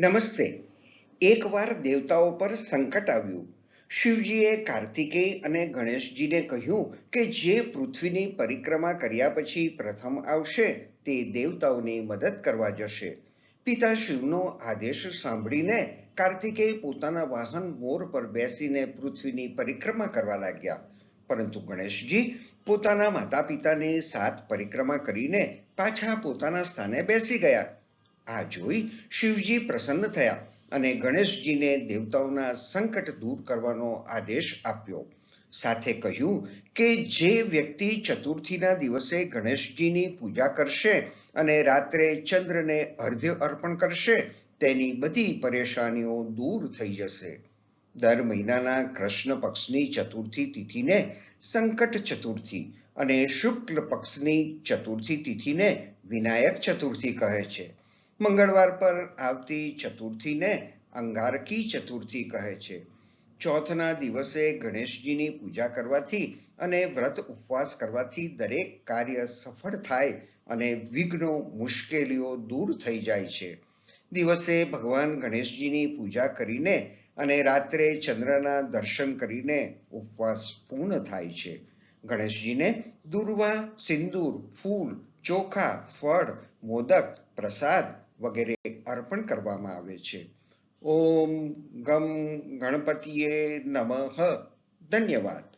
નમસ્તે. એકવાર દેવતાઓ પર સંકટ આવ્યું. શિવજીએ કાર્તિકેય અને ગણેશજીને કહ્યું કે જે પૃથ્વીની પરિક્રમા કર્યા પછી પ્રથમ આવશે, તે દેવતાઓની મદદ કરવા જશે. પિતા શિવનો આદેશ સાંભળીને કાર્તિકેય પોતાના વાહન મોર પર બેસીને પૃથ્વીની પરિક્રમા કરવા લાગ્યા. પરંતુ ગણેશજી પોતાના માતા પિતાની સાત પરિક્રમા કરીને પાછા પોતાના સ્થાને બેસી ગયા. આ જોઈ શિવજી પ્રસન્ન થયા અને ગણેશજીને દેવતાઓના સંકટ દૂર કરવાનો આદેશ આપ્યો. સાથે કહ્યું કે જે વ્યક્તિ ચતુર્થીના દિવસે ગણેશજીની પૂજા કરશે અને રાત્રે ચંદ્રને અર્ધ્ય અર્પણ કરશે, તેની બધી પરેશાનીઓ દૂર થઈ જશે. દર મહિનાના કૃષ્ણ પક્ષની ચતુર્થી તિથિને સંકટ ચતુર્થી અને શુક્લ પક્ષની ચતુર્થી તિથિને વિનાયક ચતુર્થી કહે છે. મંગળવાર પર આવતી ચતુર્થીને અંગારકી ચતુર્થી કહે છે. ચોથના દિવસે ગણેશજીની પૂજા કરવાથી અને વ્રત ઉપવાસ કરવાથી દરેક કાર્ય સફળ થાય અને વિઘ્નો, મુશ્કેલીઓ દૂર થઈ જાય છે. દિવસે ભગવાન ગણેશજીની પૂજા કરીને અને રાત્રે ચંદ્રના દર્શન કરીને ઉપવાસ પૂર્ણ થાય છે. ગણેશજીને દુર્વા, સિંદૂર, ફૂલ, ચોખા, ફળ, મોદક, પ્રસાદ વગેરે અર્પણ કરવામાં આવે છે. ઓમ ગમ ગણપતિએ નમઃ. ધન્યવાદ.